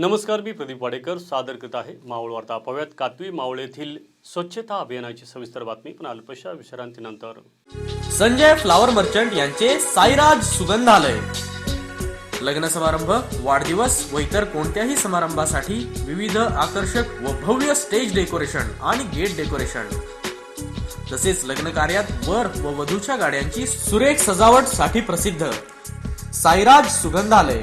नमस्कार मी प्रदीप वाडेकर. सादर करत आहे मावळ वार्ता पाहूयात कातवी मावळ येथील स्वच्छता अभियानाची सविस्तर बातमी. पण अल्पशा विश्रांतीनंतर. संजय फ्लावर मर्चंट यांचे साईराज सुगंधालय. लग्न समारंभ वाढदिवस व इतर कोणत्याही समारंभासाठी विविध आकर्षक व भव्य स्टेज डेकोरेशन आणि गेट डेकोरेशन. तसेच लग्न कार्यात वर व वधूच्या गाड्यांची सुरेख सजावटसाठी प्रसिद्ध साईराज सुगंधालय.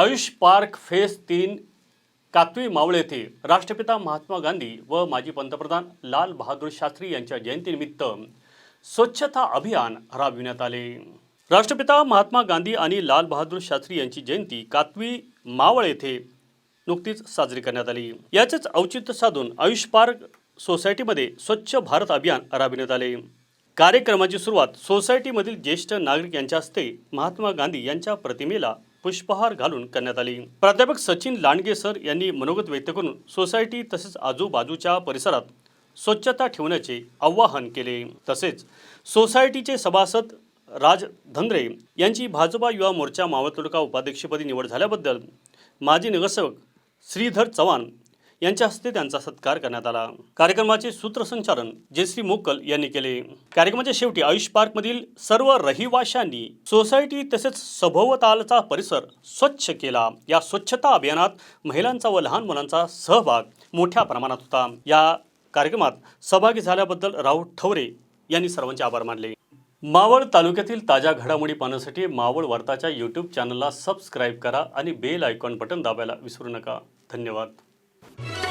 आयुष पार्क फेस तीन कातवी मावळ येथे राष्ट्रपिता महात्मा गांधी व माजी पंतप्रधान लाल बहादूर शास्त्री यांच्या जयंतीनिमित्त स्वच्छता अभियान राबविण्यात आले. राष्ट्रपिता महात्मा गांधी आणि लाल बहादूर शास्त्री यांची जयंती कातवी मावळ येथे नुकतीच साजरी करण्यात आली. याचेच औचित्य साधून आयुष पार्क सोसायटीमध्ये स्वच्छ भारत अभियान राबविण्यात आले. कार्यक्रमाची सुरुवात सोसायटीमधील ज्येष्ठ नागरिक यांच्या हस्ते महात्मा गांधी यांच्या प्रतिमेला पुष्पहार घालून करण्यात आली. प्राध्यापक सचिन लांडगे सर यांनी मनोगत व्यक्त करून सोसायटी तसेच आजूबाजूच्या परिसरात स्वच्छता ठेवण्याचे आवाहन केले. तसेच सोसायटीचे सभासद राज धंद्रे यांची भाजपा युवा मोर्चा मावळ तालुका उपाध्यक्षपदी निवड झाल्याबद्दल माजी नगरसेवक श्रीधर चव्हाण यांच्या हस्ते त्यांचा सत्कार करण्यात आला. कार्यक्रमाचे सूत्रसंचालन जयश्री मोकल यांनी केले. कार्यक्रमाच्या शेवटी आयुष पार्कमधील सर्व रहिवाशांनी सोसायटी तसेच सभोवतालचा परिसर स्वच्छ केला. या स्वच्छता अभियानात महिलांचा व लहान मुलांचा सहभाग मोठ्या प्रमाणात होता. या कार्यक्रमात सहभागी झाल्याबद्दल राहुल ठवरे यांनी सर्वांचे आभार मानले. मावळ तालुक्यातील ताज्या घडामोडी पाहण्यासाठी मावळ वार्ताच्या यूट्यूब चॅनलला सबस्क्राईब करा आणि बेल आयकॉन बटन दाबायला विसरू नका. धन्यवाद. Thank.